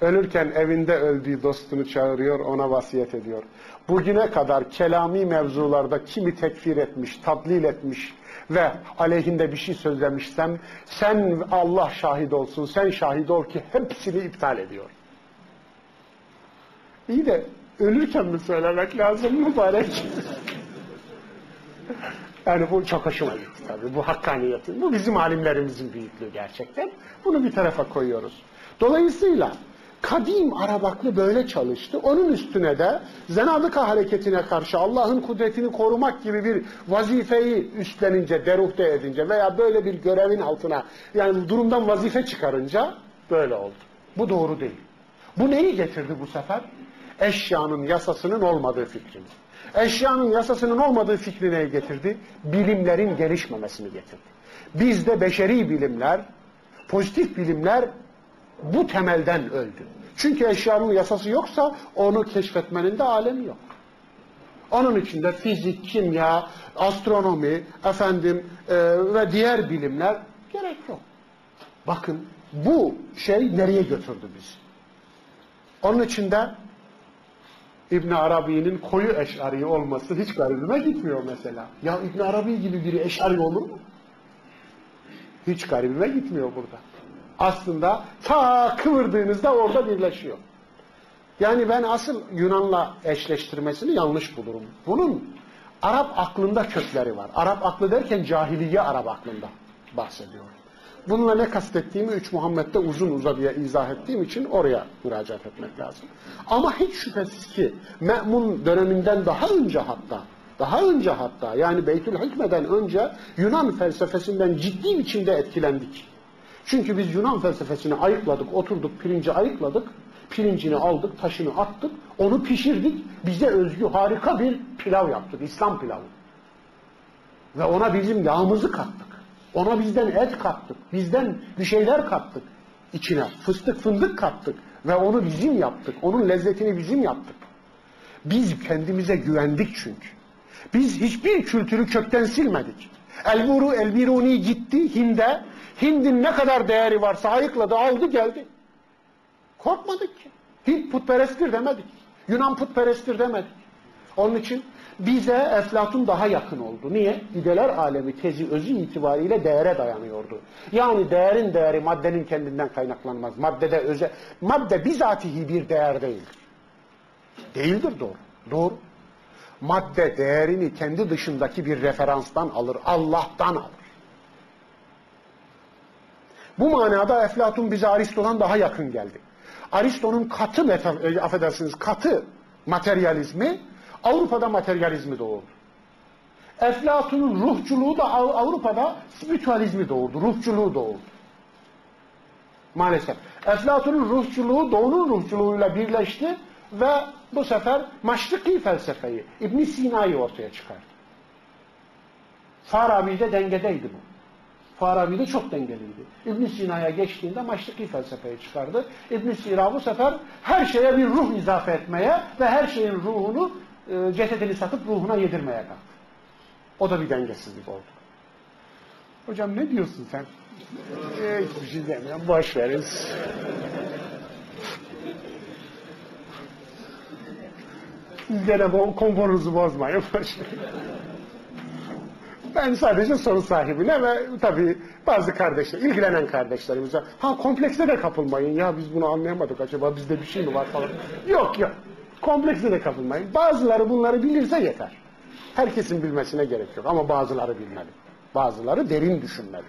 Ölürken evinde öldüğü dostunu çağırıyor, ona vasiyet ediyor. Bugüne kadar kelami mevzularda kimi tekfir etmiş, tadlil etmiş ve aleyhinde bir şey sözlemişsem sen Allah şahit olsun, sen şahit ol ki hepsini iptal ediyor. İyi de ölürken mi söylemek lazım mübarek? Yani bu çok hoşuma gitti tabii. Bu hakkaniyetin. Bu bizim alimlerimizin büyüklüğü gerçekten. Bunu bir tarafa koyuyoruz. Dolayısıyla kadim Arap aklı böyle çalıştı. Onun üstüne de zenabıka hareketine karşı Allah'ın kudretini korumak gibi bir vazifeyi üstlenince, deruhte edince veya böyle bir görevin altına yani durumdan vazife çıkarınca böyle oldu. Bu doğru değil. Bu neyi getirdi bu sefer? Eşyanın yasasının olmadığı fikrini. Eşyanın yasasının olmadığı fikri neyi getirdi? Bilimlerin gelişmemesini getirdi. Bizde beşeri bilimler, pozitif bilimler bu temelden öldü. Çünkü eşyanın yasası yoksa onu keşfetmenin de alemi yok. Onun içinde fizik, kimya, astronomi, efendim e, ve diğer bilimler gerek yok. Bakın bu şey nereye götürdü bizi? Onun içinde İbn Arabi'nin koyu eşari olması hiç garibime gitmiyor mesela. Ya İbn Arabi gibi biri eşari olur mu? Hiç garibime gitmiyor burada. Aslında ta kıvırdığınızda orada birleşiyor. Yani ben asıl Yunan'la eşleştirmesini yanlış bulurum. Bunun Arap aklında kökleri var. Arap aklı derken cahiliye Arap aklında bahsediyorum. Bununla ne kastettiğimi 3 Muhammed'de uzun uzadıya izah ettiğim için oraya müracaat etmek lazım. Ama hiç şüphesiz ki Me'mun döneminden daha önce hatta daha önce hatta yani Beytül Hikme'den önce Yunan felsefesinden ciddi biçimde etkilendik. Çünkü biz Yunan felsefesini ayıkladık, oturduk, pirinci ayıkladık, pirincini aldık, taşını attık, onu pişirdik, bize özgü harika bir pilav yaptık, İslam pilavı. Ve ona bizim yağımızı kattık. Ona bizden et kattık, bizden bir şeyler kattık içine. Fıstık fındık kattık ve onu bizim yaptık. Onun lezzetini bizim yaptık. Biz kendimize güvendik çünkü. Biz hiçbir kültürü kökten silmedik. Elburu Elbiruni gitti Hind'e. Hind'in ne kadar değeri varsa ayıkladı, aldı geldi. Korkmadık ki. Hint putperesttir demedik. Yunan putperesttir demedik. Onun için bize Eflatun daha yakın oldu. Niye? İdeler alemi tezi özü itibariyle değere dayanıyordu. Yani değerin değeri maddenin kendinden kaynaklanmaz. Maddede öze, madde bizatihi bir değer değildir. Değildir doğru. Doğru. Madde değerini kendi dışındaki bir referanstan alır. Allah'tan alır. Bu manada Eflatun bize Aristo'dan daha yakın geldi. Aristo'nun katı, e, affedersiniz, katı materyalizmi Avrupa'da materyalizmi doğurdu. Eflatun'un ruhçuluğu da Avrupa'da spiritüalizmi doğurdu, ruhçuluğu doğurdu. Maalesef. Eflatun'un ruhçuluğu Doğu'nun ruhçuluğuyla birleşti ve bu sefer maşriki felsefeyi, İbn Sina'yı ortaya çıkardı. Farabi'de dengedeydi bu. Farabi'de çok dengeliydi. İbn Sina'ya geçtiğinde maşriki felsefeyi çıkardı. İbn Sina bu sefer her şeye bir ruh izafe etmeye ve her şeyin ruhunu e, cesedini satıp ruhuna yedirmeye kalktı. O da bir dengesizlik oldu. Hocam ne diyorsun sen? Ee, hiçbir şey demiyorum. Boş veririz. Siz gene konforunuzu bozmayın. Boş Ben sadece soru sahibine ve tabii bazı kardeşler, ilgilenen kardeşlerimize ha komplekse de kapılmayın ya biz bunu anlayamadık acaba bizde bir şey mi var falan. Yok yok. Komplekse de kapılmayın. Bazıları bunları bilirse yeter. Herkesin bilmesine gerek yok ama bazıları bilmeli. Bazıları derin düşünmeli.